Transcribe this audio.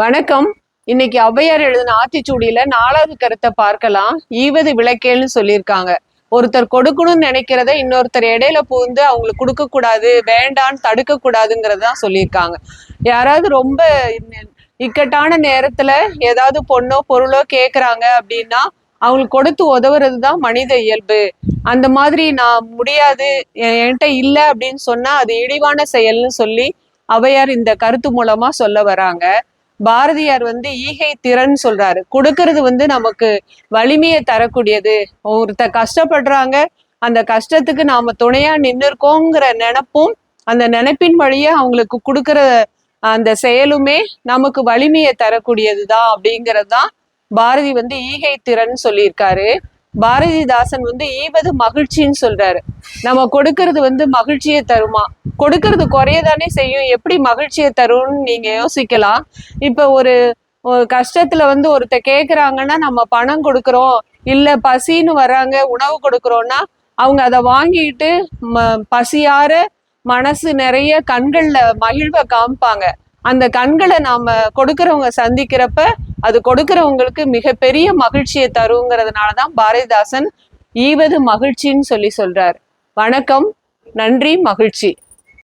வணக்கம். இன்னைக்கு ஔவையார் எழுதின ஆத்திச்சூடியில நாலாவது கருத்தை பார்க்கலாம். ஈவது விளக்கேல்னு சொல்லியிருக்காங்க. ஒருத்தர் கொடுக்கணும்னு நினைக்கிறத இன்னொருத்தர் இடையில புகுந்து அவங்களுக்கு கொடுக்க கூடாது வேண்டான்னு தடுக்க கூடாதுங்கிறது தான் சொல்லியிருக்காங்க. யாராவது ரொம்ப இக்கட்டான நேரத்துல ஏதாவது பொண்ணோ பொருளோ கேக்குறாங்க அப்படின்னா அவங்களுக்கு கொடுத்து உதவுறது தான் மனித இயல்பு. அந்த மாதிரி நான் முடியாது என்- என்கிட்ட இல்லை அப்படின்னு சொன்னா அது இழிவான செயல்னு சொல்லி அவையார் இந்த கருத்து மூலமா சொல்ல வராங்க. பாரதியார் வந்து ஈகை திறன் சொல்றாரு. கொடுக்கறது வந்து நமக்கு வலிமையை தரக்கூடியது. ஒருத்த கஷ்டப்படுறாங்க அந்த கஷ்டத்துக்கு நாம துணையா நின்று இருக்கோங்கிற நினைப்பும் அந்த நினைப்பின் வழியே அவங்களுக்கு கொடுக்கற அந்த செயலுமே நமக்கு வலிமையை தரக்கூடியதுதான் அப்படிங்கிறது தான் பாரதி வந்து ஈகை திறன் சொல்லியிருக்காரு. பாரதிதாசன் வந்து ஈவது மகிழ்ச்சின்னு சொல்றாரு. நம்ம கொடுக்கறது வந்து மகிழ்ச்சியை தருமா? கொடுக்கறது குறையதானே செய்யும்? எப்படி மகிழ்ச்சியை தரும்னு நீங்க யோசிக்கலாம். இப்ப ஒரு கஷ்டத்துல வந்து ஒருத்த கேக்குறாங்கன்னா நம்ம பணம் கொடுக்கறோம் இல்ல பசின்னு வராங்க உணவு கொடுக்கறோம்னா அவங்க அதை வாங்கிட்டு ம- பசியார மனசு நிறைய கண்கள்ல மகிழ்வை காமிப்பாங்க. அந்த கண்களை நாம கொடுக்கறவங்க சந்திக்கிறப்ப அது கொடுக்கறவங்களுக்கு மிகப்பெரிய மகிழ்ச்சியை தருங்கிறதுனாலதான் பாரதிதாசன் ஈவது மகிழ்ச்சின்னு சொல்லி சொல்றாரு. வணக்கம் நன்றி மகிழ்ச்சி.